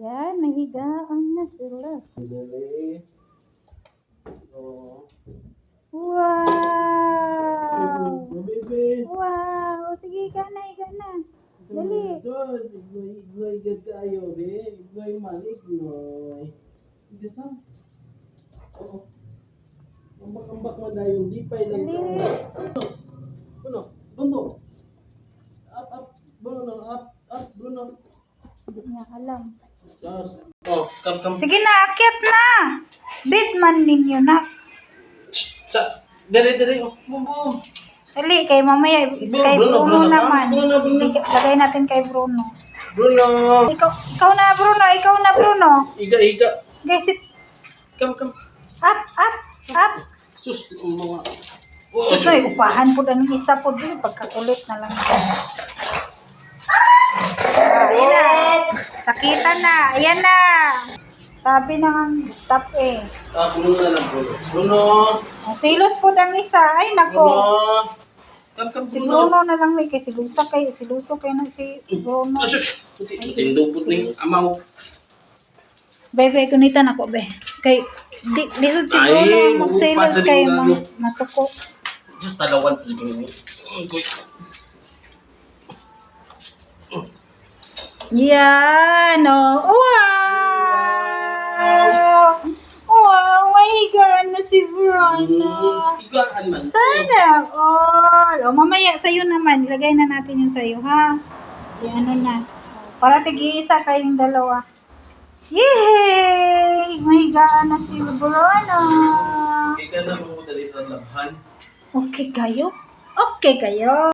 Yan, may higaan na sila. Dali. Oh. Wow! Oh, baby. Wow! Sige, higa na, higa na. Dali. Diyos, ignoy, ignoy gad kayo, be. Ignoy man, ignoy. Hindi sa? Oo. Ambak-ambak man dahil yung lipay lang. Dali. Bruno, Bruno. Up, up, Bruno, up, up, Bruno. Hindi niya alam. Oh, come, come. Sige na, akyat na! Bitman ninyo na. Sa, dali, dali. Oh, boom, boom. Dali, kay mamaya, kay Bruno, Bruno, Bruno, naman. Bruno, Bruno. Lagay natin kay Bruno. Bruno. Ikaw, ikaw na, Bruno. Ikaw na, Bruno. Iga, iga. Guys, sit Come, come. up, up, up. Sus, mga. Susoy, upahan po ang isa po din. Pagkakulit na lang. Sakitan na. Ayan na. Sabi na nga, stop eh. Ah, Bruno na lang, Bruno. Bruno. Ang silos po ang isa. Ay, nako. Come, come, Si Bruno. Bruno na lang may kay si Lusa kay si Luso kay na si Bruno. Ah, sus. Puti, tindog puti. Amaw. Bebe, kunitan ako, be. Kay, di, lisod si Ay, Bruno magsilos magpapadaling kay gago. ma- masuko. Diyos, talawan po siguro. Uy. Yan, oh. Wow! Wow, mahigaan na si Bruno. Higaan man. Sana all. O, mamaya sa'yo naman. Ilagay na natin yung sa'yo, ha? Yan, ano na. Para tig-iisa kayong dalawa. Yay! Mahigaan na si. Kaya ka na mo dali sa labhan. Okay kayo? Okay kayo.